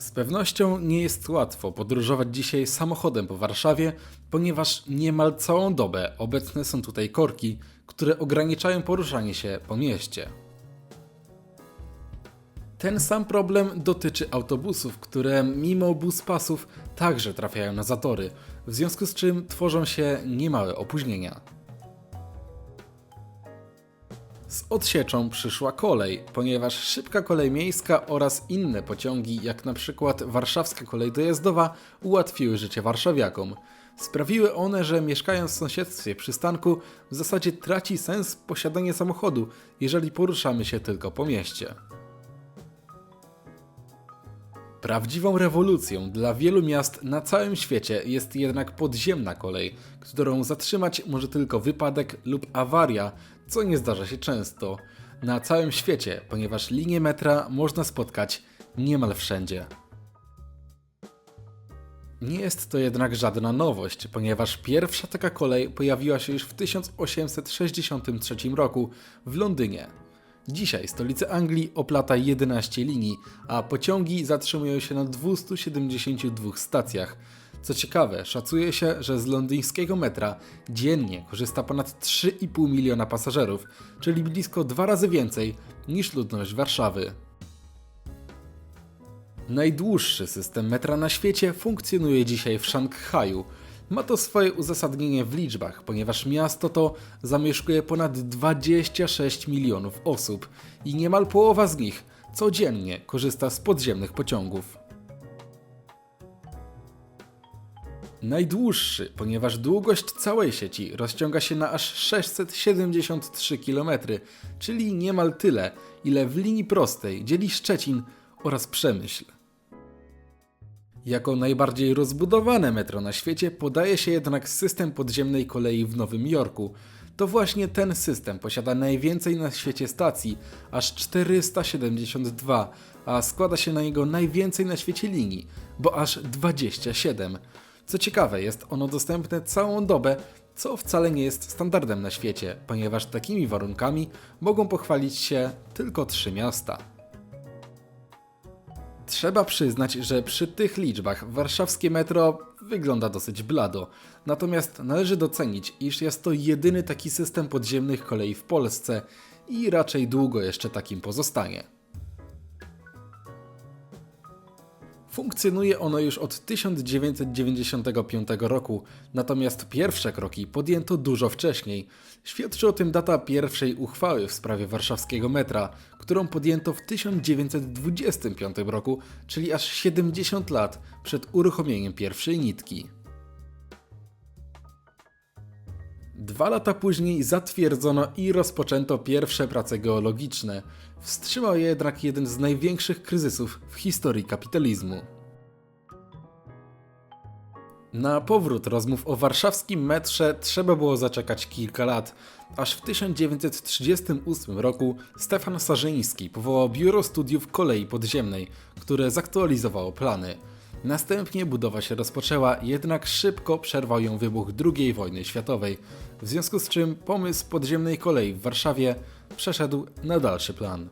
Z pewnością nie jest łatwo podróżować dzisiaj samochodem po Warszawie, ponieważ niemal całą dobę obecne są tutaj korki, które ograniczają poruszanie się po mieście. Ten sam problem dotyczy autobusów, które mimo buspasów także trafiają na zatory, w związku z czym tworzą się niemałe opóźnienia. Z odsieczą przyszła kolej, ponieważ szybka kolej miejska oraz inne pociągi, jak na przykład warszawska kolej dojazdowa, ułatwiły życie warszawiakom. Sprawiły one, że mieszkając w sąsiedztwie przystanku, w zasadzie traci sens posiadanie samochodu, jeżeli poruszamy się tylko po mieście. Prawdziwą rewolucją dla wielu miast na całym świecie jest jednak podziemna kolej, którą zatrzymać może tylko wypadek lub awaria, co nie zdarza się często. Na całym świecie, ponieważ linie metra można spotkać niemal wszędzie. Nie jest to jednak żadna nowość, ponieważ pierwsza taka kolej pojawiła się już w 1863 roku w Londynie. Dzisiaj stolicę Anglii oplata 11 linii, a pociągi zatrzymują się na 272 stacjach. Co ciekawe, szacuje się, że z londyńskiego metra dziennie korzysta ponad 3,5 miliona pasażerów, czyli blisko dwa razy więcej niż ludność Warszawy. Najdłuższy system metra na świecie funkcjonuje dzisiaj w Szanghaju. Ma to swoje uzasadnienie w liczbach, ponieważ miasto to zamieszkuje ponad 26 milionów osób i niemal połowa z nich codziennie korzysta z podziemnych pociągów. Najdłuższy, ponieważ długość całej sieci rozciąga się na aż 673 km, czyli niemal tyle, ile w linii prostej dzieli Szczecin oraz Przemyśl. Jako najbardziej rozbudowane metro na świecie podaje się jednak system podziemnej kolei w Nowym Jorku. To właśnie ten system posiada najwięcej na świecie stacji, aż 472, a składa się na niego najwięcej na świecie linii, bo aż 27. Co ciekawe, jest ono dostępne całą dobę, co wcale nie jest standardem na świecie, ponieważ takimi warunkami mogą pochwalić się tylko trzy miasta. Trzeba przyznać, że przy tych liczbach warszawskie metro wygląda dosyć blado. Natomiast należy docenić, iż jest to jedyny taki system podziemnych kolei w Polsce i raczej długo jeszcze takim pozostanie. Funkcjonuje ono już od 1995 roku, natomiast pierwsze kroki podjęto dużo wcześniej. Świadczy o tym data pierwszej uchwały w sprawie warszawskiego metra, którą podjęto w 1925 roku, czyli aż 70 lat przed uruchomieniem pierwszej nitki. Dwa lata później zatwierdzono i rozpoczęto pierwsze prace geologiczne. Wstrzymał je jednak jeden z największych kryzysów w historii kapitalizmu. Na powrót rozmów o warszawskim metrze trzeba było zaczekać kilka lat, aż w 1938 roku Stefan Sarzyński powołał Biuro Studiów Kolei Podziemnej, które zaktualizowało plany. Następnie budowa się rozpoczęła, jednak szybko przerwał ją wybuch II wojny światowej, w związku z czym pomysł podziemnej kolei w Warszawie przeszedł na dalszy plan.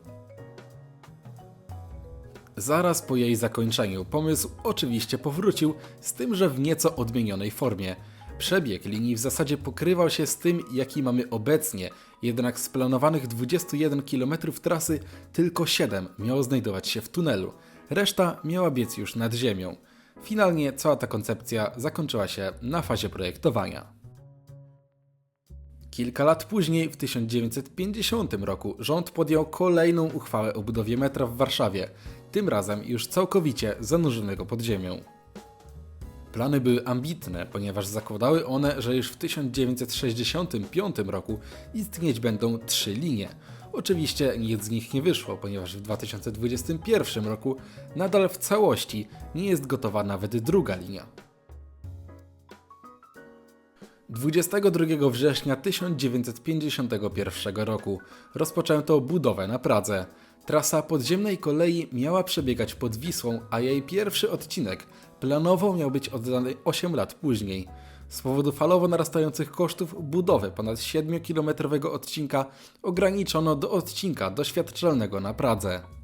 Zaraz po jej zakończeniu pomysł oczywiście powrócił, z tym, że w nieco odmienionej formie. Przebieg linii w zasadzie pokrywał się z tym, jaki mamy obecnie, jednak z planowanych 21 km trasy tylko 7 miało znajdować się w tunelu, reszta miała biec już nad ziemią. Finalnie cała ta koncepcja zakończyła się na fazie projektowania. Kilka lat później, w 1950 roku, rząd podjął kolejną uchwałę o budowie metra w Warszawie, tym razem już całkowicie zanurzonego pod ziemią. Plany były ambitne, ponieważ zakładały one, że już w 1965 roku istnieć będą trzy linie. Oczywiście nic z nich nie wyszło, ponieważ w 2021 roku nadal w całości nie jest gotowa nawet druga linia. 22 września 1951 roku rozpoczęto budowę na Pradze. Trasa podziemnej kolei miała przebiegać pod Wisłą, a jej pierwszy odcinek planowo miał być oddany 8 lat później. Z powodu falowo narastających kosztów budowy ponad 7-kilometrowego odcinka ograniczono do odcinka doświadczalnego na Pradze.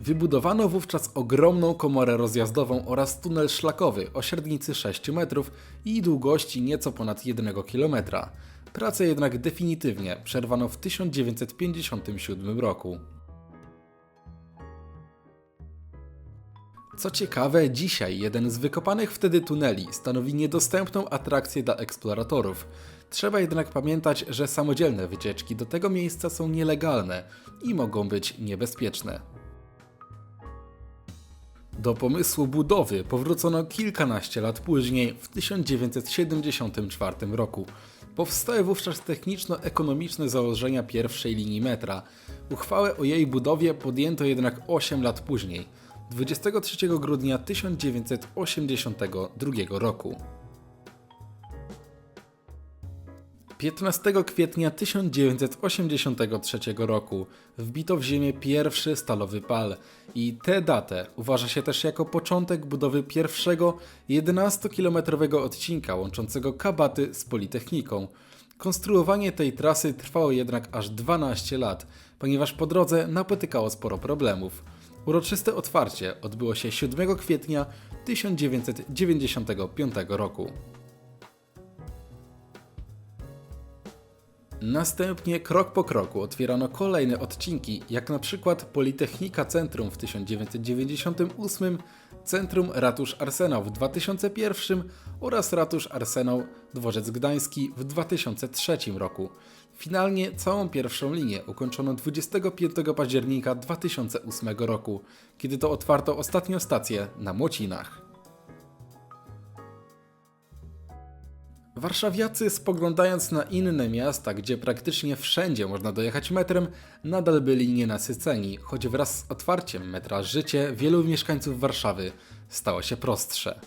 Wybudowano wówczas ogromną komorę rozjazdową oraz tunel szlakowy o średnicy 6 metrów i długości nieco ponad 1 km. Pracę jednak definitywnie przerwano w 1957 roku. Co ciekawe, dzisiaj jeden z wykopanych wtedy tuneli stanowi niedostępną atrakcję dla eksploratorów. Trzeba jednak pamiętać, że samodzielne wycieczki do tego miejsca są nielegalne i mogą być niebezpieczne. Do pomysłu budowy powrócono kilkanaście lat później, w 1974 roku. Powstały wówczas techniczno-ekonomiczne założenia pierwszej linii metra. Uchwałę o jej budowie podjęto jednak 8 lat później, 23 grudnia 1982 roku. 15 kwietnia 1983 roku wbito w ziemię pierwszy stalowy pal i tę datę uważa się też jako początek budowy pierwszego 11-kilometrowego odcinka łączącego Kabaty z Politechniką. Konstruowanie tej trasy trwało jednak aż 12 lat, ponieważ po drodze napotykało sporo problemów. Uroczyste otwarcie odbyło się 7 kwietnia 1995 roku. Następnie krok po kroku otwierano kolejne odcinki, jak na przykład Politechnika Centrum w 1998, Centrum Ratusz Arsenał w 2001 oraz Ratusz Arsenał Dworzec Gdański w 2003 roku. Finalnie całą pierwszą linię ukończono 25 października 2008 roku, kiedy to otwarto ostatnią stację na Młocinach. Warszawiacy spoglądając na inne miasta, gdzie praktycznie wszędzie można dojechać metrem, nadal byli nienasyceni, choć wraz z otwarciem metra życie wielu mieszkańców Warszawy stało się prostsze.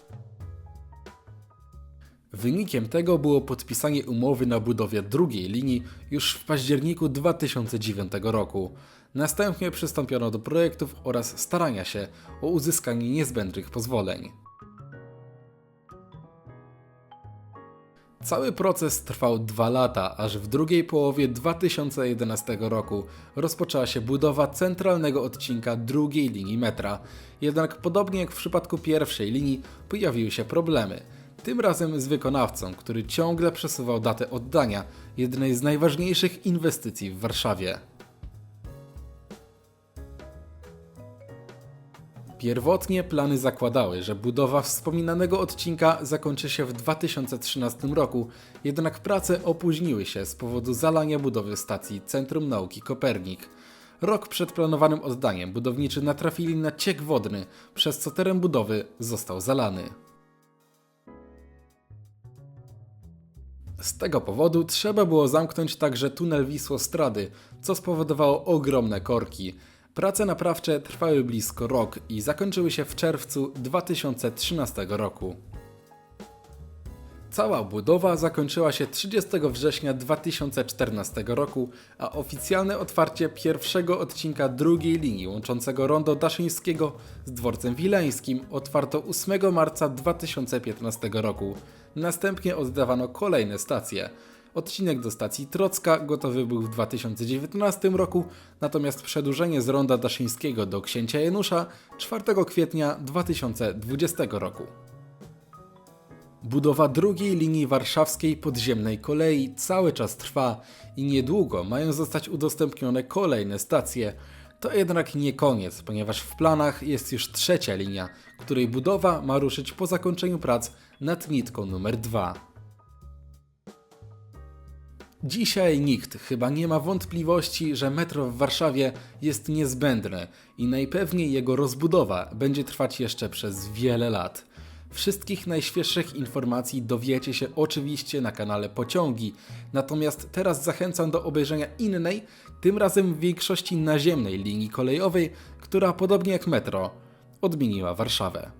Wynikiem tego było podpisanie umowy na budowie drugiej linii już w październiku 2009 roku. Następnie przystąpiono do projektów oraz starania się o uzyskanie niezbędnych pozwoleń. Cały proces trwał dwa lata, aż w drugiej połowie 2011 roku rozpoczęła się budowa centralnego odcinka drugiej linii metra. Jednak podobnie jak w przypadku pierwszej linii, pojawiły się problemy. Tym razem z wykonawcą, który ciągle przesuwał datę oddania jednej z najważniejszych inwestycji w Warszawie. Pierwotnie plany zakładały, że budowa wspominanego odcinka zakończy się w 2013 roku, jednak prace opóźniły się z powodu zalania budowy stacji Centrum Nauki Kopernik. Rok przed planowanym oddaniem budowniczy natrafili na ciek wodny, przez co teren budowy został zalany. Z tego powodu trzeba było zamknąć także tunel Wisłostrady, co spowodowało ogromne korki. Prace naprawcze trwały blisko rok i zakończyły się w czerwcu 2013 roku. Cała budowa zakończyła się 30 września 2014 roku, a oficjalne otwarcie pierwszego odcinka drugiej linii łączącego rondo Daszyńskiego z dworcem wileńskim otwarto 8 marca 2015 roku. Następnie oddawano kolejne stacje. Odcinek do stacji Trocka gotowy był w 2019 roku, natomiast przedłużenie z ronda Daszyńskiego do Księcia Janusza 4 kwietnia 2020 roku. Budowa drugiej linii warszawskiej podziemnej kolei cały czas trwa i niedługo mają zostać udostępnione kolejne stacje. To jednak nie koniec, ponieważ w planach jest już trzecia linia, której budowa ma ruszyć po zakończeniu prac nad nitką numer 2. Dzisiaj nikt chyba nie ma wątpliwości, że metro w Warszawie jest niezbędne i najpewniej jego rozbudowa będzie trwać jeszcze przez wiele lat. Wszystkich najświeższych informacji dowiecie się oczywiście na kanale Pociągi, natomiast teraz zachęcam do obejrzenia innej, tym razem w większości naziemnej linii kolejowej, która podobnie jak metro odmieniła Warszawę.